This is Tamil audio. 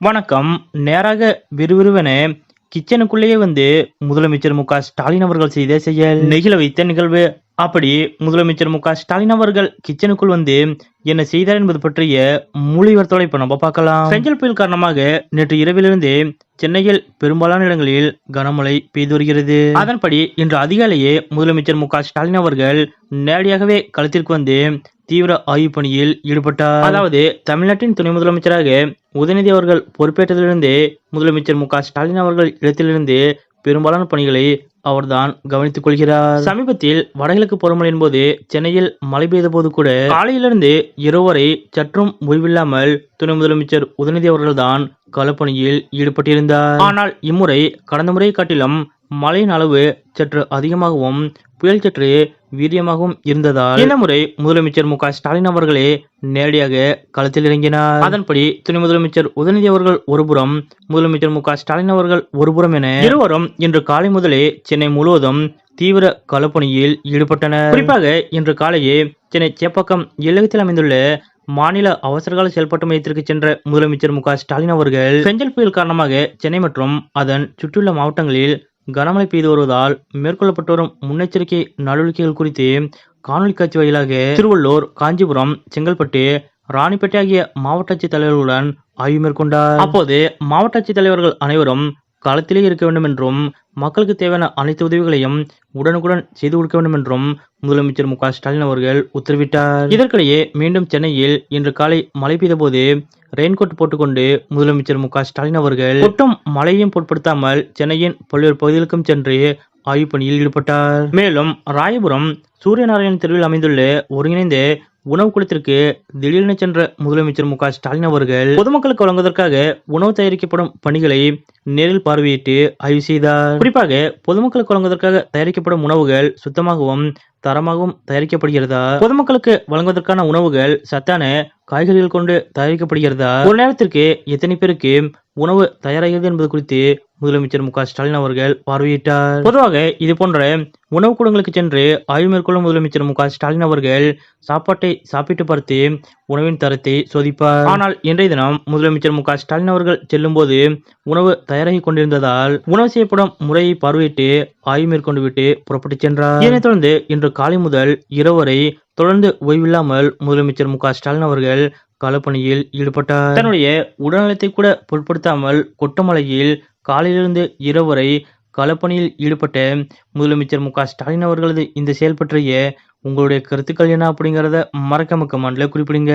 வணக்கம். நேராக விறுவிறுவன கிச்சனுக்குள்ளேயே வந்து முதலமைச்சர் மு ஸ்டாலின் அவர்கள் செய்த செயல். நெகிழ வைத்த நிகழ்வு. அப்படி முதலமைச்சர் மு ஸ்டாலின் அவர்கள் கிச்சனுக்குள் வந்து என்ன செய்தார் என்பது பற்றிய மூலிவர்த்தோட இப்ப நம்ம பார்க்கலாம். செஞ்சல் புயல் காரணமாக நேற்று இரவிலிருந்து சென்னையில் பெரும்பாலான இடங்களில் கனமழை பெய்து வருகிறது. அதன்படி இன்று அதிகாலையே முதலமைச்சர் மு ஸ்டாலின் அவர்கள் நேரடியாகவே களத்திற்கு வந்து தீவிர ஆய்வு பணியில் ஈடுபட்டார். அதாவது தமிழ்நாட்டின் துணை முதலமைச்சராக உதயநிதி அவர்கள் பொறுப்பேற்றதிலிருந்து முதலமைச்சர் மு ஸ்டாலின் அவர்கள் இடத்திலிருந்து பெரும்பாலான பணிகளை அவர்தான் கவனித்துக் கொள்கிறார். சமீபத்தில் வடகிழக்கு பருவமழையின் போது சென்னையில் மழை பெய்த போது கூட காலையிலிருந்து இரவு வரை சற்றும் ஓய்வில்லாமல் துணை முதலமைச்சர் உதயநிதி அவர்கள்தான் களப்பணியில் ஈடுபட்டிருந்தார். ஆனால் இம்முறை கடந்த முறையை காட்டிலும் மழையின் அளவு சற்று அதிகமாகவும் புயல் சற்று வீரியமாகவும் இருந்ததால் இந்த முறை முதலமைச்சர் மு ஸ்டாலின் அவர்களே நேரடியாக களத்தில் இறங்கினார். அதன்படி துணை முதலமைச்சர் உதயநிதி அவர்கள் ஒருபுறம் முதலமைச்சர் மு ஸ்டாலின் அவர்கள் ஒருபுறம் என இருவரும் இன்று காலை முதலே சென்னை முழுவதும் தீவிர களப்பணியில் ஈடுபட்டனர். குறிப்பாக இன்று காலையே சென்னை சேப்பாக்கம் எல்லகத்தில் அமைந்துள்ள மாநில அவசரகால செயல்பாட்டு மையத்திற்கு சென்ற முதலமைச்சர் மு ஸ்டாலின் அவர்கள் செஞ்சல் புயல் காரணமாக சென்னை மற்றும் அதன் சுற்றியுள்ள மாவட்டங்களில் கனமழை பெய்து வருவதால் மேற்கொள்ளப்பட்டு வரும் முன்னெச்சரிக்கை நடவடிக்கைகள் குறித்து காணொலி காட்சி வாயிலாக திருவள்ளூர் காஞ்சிபுரம் செங்கல்பட்டு ராணிப்பேட்டை ஆகிய மாவட்ட ஆட்சித் தலைவர்களுடன் ஆய்வு மேற்கொண்டார். அப்போது மாவட்ட ஆட்சித் தலைவர்கள் அனைவரும் களத்திலே இருக்க வேண்டும் என்றும் மக்களுக்கு தேவையான அனைத்து உதவிகளையும் உடனுக்குடன் செய்து கொடுக்க வேண்டும் என்றும் முதலமைச்சர் மு ஸ்டாலின் அவர்கள் உத்தரவிட்டார். இதற்கிடையே மீண்டும் சென்னையில் இன்று காலை மழை பெய்த போது ரெயின்கோட் போட்டுக்கொண்டு முதலமைச்சர் மு ஸ்டாலின் அவர்கள் ஒட்டும் மழையையும் பொருட்படுத்தாமல் சென்னையின் பல்வேறு பகுதிகளுக்கும் சென்று ஆய்வு பணியில் ஈடுபட்டார். மேலும் ராயபுரம் சூரியநாராயணன் தெருவில் அமைந்துள்ள ஒருங்கிணைந்த உணவு கூடத்திற்கு திடீரென சென்ற முதலமைச்சர் மு ஸ்டாலின் அவர்கள் பொதுமக்களுக்கு வழங்குவதற்காக உணவு தயாரிக்கப்படும் பணிகளை நேரில் பார்வையிட்டு ஆய்வு செய்தார். குறிப்பாக பொதுமக்களுக்கு வழங்குவதற்காக தயாரிக்கப்படும் உணவுகள் சுத்தமாகவும் தரமாகவும் தயாரிக்கப்படுகிறதா? பொதுமக்களுக்கு வழங்குவதற்கான உணவுகள் சத்தான காய்கறிகள் கொண்டு தயாரிக்கப்படுகிறதா? ஒரு நேரத்திற்கு எத்தனை பேருக்கு உணவு தயாராகிறது என்பது குறித்து முதலமைச்சர் மு க ஸ்டாலின் அவர்கள் பார்வையிட்டார். பொதுவாக இது போன்ற உணவு கூடங்களுக்கு சென்று ஆய்வு மேற்கொள்ளும் முதலமைச்சர் மு க ஸ்டாலின் அவர்கள் சாப்பாட்டை சாப்பிட்டு பார்த்து உணவின் தரத்தை சோதிப்பார். ஆனால் இன்றைய தினம் முதலமைச்சர் மு க ஸ்டாலின் அவர்கள் செல்லும் போது உணவு தயாராகி கொண்டிருந்ததால் உணவு செய்யப்படும் முறையை பார்வையிட்டு ஆய்வு மேற்கொண்டு விட்டு புறப்பட்டு சென்றார். இதனைத் தொடர்ந்து இன்று காலை முதல் இரவு வரை தொடர்ந்து ஓய்வில்லாமல் முதலமைச்சர் மு க ஸ்டாலின் அவர்கள் களப்பணியில் ஈடுபட்டார். தன்னுடைய உடல்நலத்தை கூட பொருட்படுத்தாமல் கொட்டமலையில் காலையிலிருந்து இரவு வரை களப்பணியில் ஈடுபட்ட முதலமைச்சர் மு ஸ்டாலின் அவர்களது இந்த செயல் பற்றிய உங்களுடைய கருத்துக்கள் என்ன அப்படிங்கிறத மறக்காம கமெண்ட்ல குறிப்பிடுங்க.